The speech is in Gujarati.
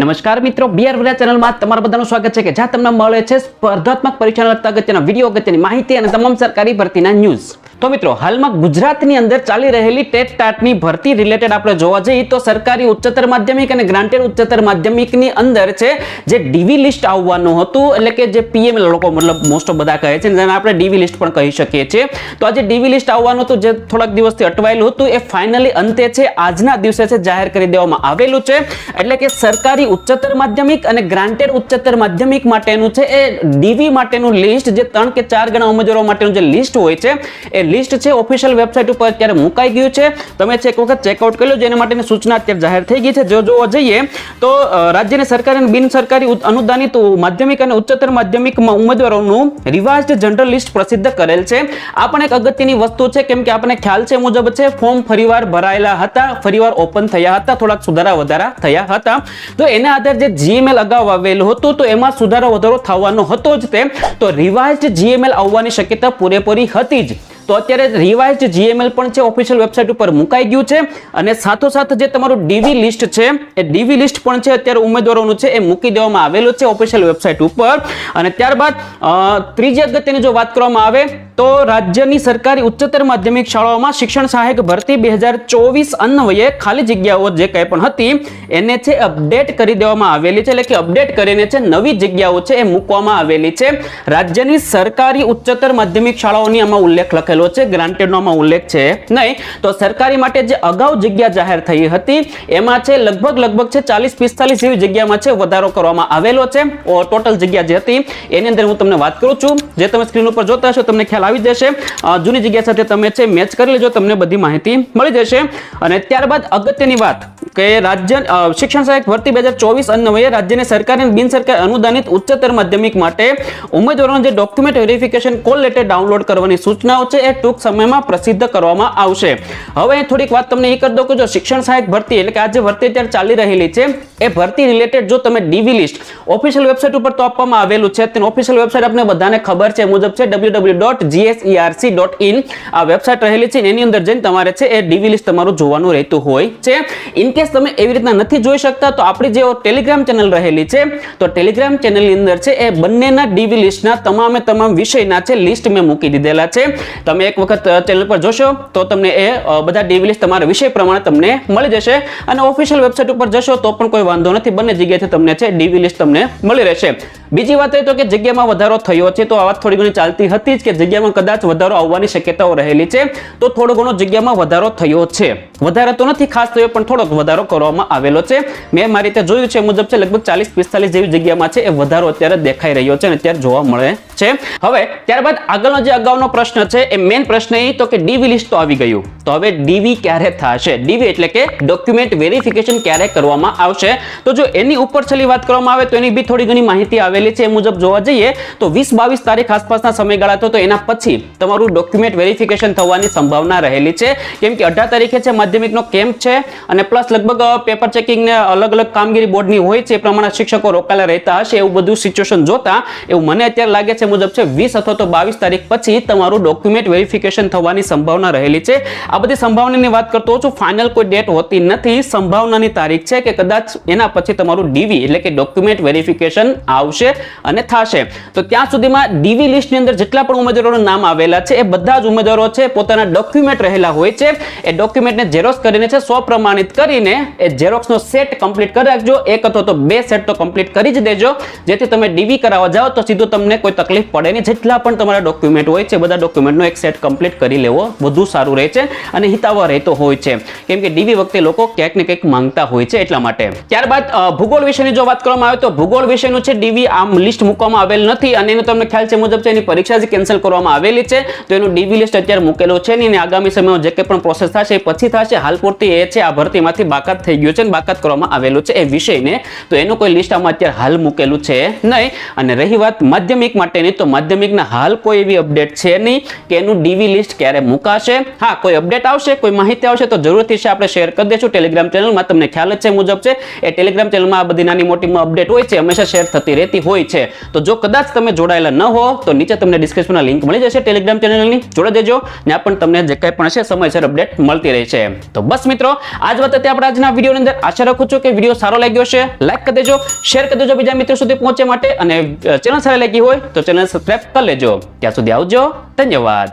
નમસ્કાર મિત્રો બીઆર વિરા ચેનલમાં તમારા બધાનું સ્વાગત છે કે જ્યાં તમને મળે છે સ્પર્ધાત્મક પરીક્ષાના અગત્યના વીડિયો અગત્યની માહિતી અને તમામ સરકારી ભરતીના ન્યૂઝ તો મિત્રો, હાલમાં ગુજરાતની અંદર ચાલી રહેલી ટેટ ટાટની ભરતી રિલેટેડ આપણે જોવા જઈએ તો સરકારી ઉચ્ચતર માધ્યમિક અને ગ્રાન્ટેડ ઉચ્ચતર માધ્યમિકની અંદર છે, જે ડીવી લિસ્ટ આવવાનું હતું, એટલે કે જે પીએમ લોકો મતલબ મોસ્ટ ઓફ બધા કહે છે, જેને આપણે ડીવી લિસ્ટ પણ કહી શકીએ છીએ. તો આજે ડીવી લિસ્ટ આવવાનું હતું, જે થોડાક દિવસથી અટવાયેલું હતું, એ ફાઇનલી અંતે છે, આજના દિવસે છે, જાહેર કરી દેવામાં આવેલું છે. એટલે કે સરકારી ઉચ્ચતર માધ્યમિક અને ગ્રાન્ટેડ ઉચ્ચતર માધ્યમિક માટેનું છે, એ ડીવી માટેનું લિસ્ટ જે ત્રણ કે ચાર ગણા ઉમેદવારો માટેનું જે લિસ્ટ હોય છે, એ લિસ્ટ છે ઓફિશિયલ વેબસાઇટ ઉપર અત્યારે મુકાઈ ગયું છે. તમે છે એક વખત ચેકઆઉટ કરી લો માટેની સૂચના અત્યારે જાહેર થઈ ગઈ છે. જો જોવા જઈએ, તો રાજ્યની સરકારી અને બિન સરકારી અનુદાનિત માધ્યમિક અને ઉચ્ચતર માધ્યમિકમાં ઉમેદવારોનું રિવાઇઝડ જનરલ લિસ્ટ પ્રસિદ્ધ કરેલ છે. આ પણ એક અગત્યની વસ્તુ છે, કેમ કે આપણને ખ્યાલ છે મુજબ છે ફોર્મ ફરીવાર ભરાયેલા હતા, ફરીવાર ઓપન થયા હતા, થોડાક સુધારા વધારા થયા હતા. તો એના આધારે જે જીએમએલ અગાઉ આવેલું હતું, તો એમાં સુધારો વધારો થવાનો હતો જ તે. તો રિવાઇઝડ જીએમએલ આવવાની શક્યતા પૂરેપૂરી હતી જ. તો અત્યારે રિવાઇઝડ જીએમએલ પણ છે ઓફિશિયલ વેબસાઇટ ઉપર મુકાઈ ગયું છે અને સાથોસાથ જે તમારું ડીવી લિસ્ટ છે, એ ડીવી લિસ્ટ પણ છે, અત્યારે ઉમેદવારોનું છે, એ મૂકી દેવામાં આવેલું છે ઓફિશિયલ વેબસાઇટ ઉપર. અને ત્યારબાદ ત્રીજી અગત્યની જો વાત કરવામાં આવે તો રાજ્યની સરકારી ઉચ્ચતર માધ્યમિક શાળાઓમાં શિક્ષણ સહાયક ભરતી બે હજાર ચોવીસ અન્વયે ખાલી જગ્યાઓ જે કંઈ પણ હતી, એને છે અપડેટ કરી દેવામાં આવેલી છે. એટલે કે અપડેટ કરીને છે નવી જગ્યાઓ છે એ મૂકવામાં આવેલી છે. રાજ્યની સરકારી ઉચ્ચતર માધ્યમિક શાળાઓની આમાં ઉલ્લેખ લખેલો છે. ગ્રાન્ટેડનો આમાં ઉલ્લેખ છે નહીં. તો સરકારી માટે જે અગાઉ જગ્યા જાહેર થઈ હતી, એમાં છે લગભગ લગભગ છે ચાલીસ પિસ્તાલીસ જેવી જગ્યામાં છે વધારો કરવામાં આવેલો છે. ટોટલ જગ્યા જે હતી, એની અંદર હું તમને વાત કરું છું. જે તમે સ્ક્રીન ઉપર જોતા હશો, તમને ખ્યાલ આવી જશે. જૂની જગ્યા સાથે તમે છે મેચ કરી લેજો, તમને બધી માહિતી મળી જશે. અને ત્યારબાદ અગત્યની વાત. કે રાજ્ય શિક્ષણ સહાયક ભરતી બે હજાર ચોવીસ અન્વયે રાજ્યની સરકારી અને બિન સરકારી અનુદાનિત ઉચ્ચતર માધ્યમિક માટે ઉમેદવારોને જે document verification call letter download કરવાની સૂચનાઓ છે, એ ટૂંક સમયમાં પ્રસિદ્ધ કરવામાં આવશે. હવે થોડીક વાત તમને એ કરી દઉં કે જો શિક્ષણ સહાયક ભરતી એટલે કે આ જે ભરતી અત્યારે ચાલી રહેલી છે, એ ભરતી રિલેટેડ જો તમે ડીવી લિસ્ટ ઓફિશિયલ વેબસાઇટ ઉપર તો આપવામાં આવેલું છે, તેની ઓફિશિયલ વેબસાઇટ આપણે બધાને ખબર છે મુજબ છે www.gserc.in આ વેબસાઇટ રહેલી છે, એની અંદર જઈને તમારે છે એ ડીવી લિસ્ટ તમારું જોવાનું રહેતું હોય છે. ઇન કેસ તમે એવી રીતના નથી જોઈ શકતા, તો આપણી જે ટેલિગ્રામ ચેનલ રહેલી છે, તો ટેલિગ્રામ ચેનલની અંદર છે એ બંનેના ડીવી લિસ્ટના તમામે તમામ વિષયના છે લિસ્ટ મેં મૂકી દીધેલા છે. તમે એક વખત ચેનલ પર જોશો, તો તમને એ બધા ડીવી લિસ્ટ તમારા વિષય પ્રમાણે તમને મળી જશે અને ઓફિશિયલ વેબસાઇટ ઉપર જશો તો પણ કોઈ વાંધો નથી, બંને જગ્યાએથી તમને છે ડીવી લિસ્ટ તમને મળી રહેશે. બીજી વાત એ તો કે જગ્યામાં વધારો થયો છે, તો આ વાત થોડી ઘણી ચાલતી હતી જ કે જગ્યામાં કદાચ વધારો આવવાની શક્યતાઓ રહેલી છે, તો થોડો ઘણો જગ્યામાં વધારો થયો છે. વધારે તો નથી ખાસ થયો પણ થોડોક વધારો કરવામાં આવેલો છે. મેં મારી રીતે જોયું છે મુજબ છે, લગભગ ચાલીસ, પિસ્તાલીસ જેવી જગ્યામાં છે, એ વધારો અત્યારે દેખાઈ રહ્યો છે અને અત્યારે જોવા મળે છે. હવે, ત્યારબાદ આગળનો જે અગાઉનો પ્રશ્ન છે, એ મેઇન પ્રશ્ન એ તો કે ડીવી લિસ્ટ તો આવી ગયું. તો હવે ડીવી ક્યારે થશે? ડીવી એટલે કે ડોક્યુમેન્ટ વેરિફિકેશન ક્યારે કરવામાં આવશે? તો જો એની ઉપર છેલ્લી વાત કરવામાં આવે તો એની બી થોડી ઘણી માહિતી આવેલી છે એ મુજબ જોવા જઈએ, તો વીસ બાવીસ તારીખ આસપાસના સમયગાળા તો એના પછી તમારું ડોક્યુમેન્ટ વેરિફિકેશન થવાની સંભાવના રહેલી છે. કેમ કે અઢાર તારીખે છે માધ્યમિકનો કેમ્પ છે અને પ્લસ લગભગ પેપર ચેકિંગ ને અલગ અલગ કામગીરી બોર્ડની હોય છે, એ પ્રમાણે શિક્ષકો રોકાયેલા રહેતા હશે એવું બધું સિચ્યુએશન જોતા એવું મને અત્યારે લાગે છે મુજબ છે વીસ અથવા તો બાવીસ તારીખ પછી તમારું ડોક્યુમેન્ટ વેરિફિકેશન થવાની સંભાવના રહેલી છે. આ બધી સંભાવનાની વાત કરતો છું. ફાઇનલ કોઈ ડેટ હોતી નથી. સંભાવનાની તારીખ છે કે કદાચ એના પછી તમારું ડીવી એટલે કે ડોક્યુમેન્ટ વેરિફિકેશન આવશે અને થશે. તો ત્યાં સુધીમાં ડીવી લિસ્ટની અંદર જેટલા પણ ઉમેદવારોના નામ આવેલા છે, એ બધા જ ઉમેદવારો છે, પોતાના ડોક્યુમેન્ટ રહેલા હોય છે. એ ડોક્યુમેન્ટને ઝેરોક્સ કરીને છે સ્વ પ્રમાણિત કરીને એ ઝેરોક્સનો સેટ કમ્પ્લીટ કરી રાખજો. એક અથવા તો બે સેટ તો કમ્પ્લીટ કરી જ દેજો. જેથી તમે ડીવી કરાવવા જાઓ તો સીધું તમને કોઈ તકલીફ પડે નહીં. જેટલા પણ તમારા ડોક્યુમેન્ટ હોય છે, બધા ડોક્યુમેન્ટનો એક સેટ કમ્પ્લીટ કરી લેવો. વધુ સારું રહે છે. અને હિતાવહ રહેતો હોય છે. કેમ કે ડીવી વખતે લોકો ક્યાંક ને ક્યાંક માંગતા હોય છે એટલા માટે. ત્યારબાદ ભૂગોળ વિશેની જો વાત કરવામાં આવે તો ભૂગોળ વિષયનું છે ડીવી આમ લિસ્ટ મૂકવામાં આવેલ નથી અને એનો તમને ખ્યાલ છે મુજબ છે એની પરીક્ષા જે કેન્સલ કરવામાં આવેલી છે. તો એનું ડીવી લિસ્ટ અત્યારે મૂકેલો છે નહીં આગામી સમયમાં જે કંઈ પણ પ્રોસેસ થશે એ પછી થશે. હાલ પૂરતી એ છે આ ભરતીમાંથી બાકાત થઈ ગયું છે અને બાકાત કરવામાં આવેલું છે એ વિષયને. તો એનું કોઈ લિસ્ટ આમાં અત્યારે હાલ મૂકેલું છે નહીં. અને રહી વાત માધ્યમિક માટેની તો માધ્યમિકના હાલ કોઈ એવી અપડેટ છે નહીં કે એનું ડીવી લિસ્ટ ક્યારે મુકાશે? હા, કોઈ અપડેટ આવશે, કોઈ માહિતી આવશે તો જરૂરથી છે આપણે શેર કરી દઈશું ટેલિગ્રામ ચેનલમાં તમને ખ્યાલ જ છે મુજબ છે. એ ટેલિગ્રામ ચેનલમાં આ બધી નાની મોટી અપડેટ હોય છે, હંમેશા શેર થતી રહેતી હોય છે. તો જો કદાચ તમે જોડાયેલા ન હો, તો નીચે તમને ડિસ્ક્રિપ્શનમાં લિંક મળી જશે ટેલિગ્રામ ચેનલની જોડે દેજો. ત્યાં પણ તમને જે કંઈ પણ છે સમયસર અપડેટ મળતી રહે છે તો બસ મિત્રો, આજ વખતે આપણે આજના વિડીયોની અંદર. આશા રાખું છું કે વીડિયો સારો લાગ્યો છે લાઈક કરી દેજો. શેર કરી દેજો બીજા મિત્રો સુધી પહોંચવા માટે. અને ચેનલ સારી લાગી હોય, તો ચેનલ સબસ્ક્રાઈબ કરી લેજો. ત્યાં સુધી આવજો. ધન્યવાદ.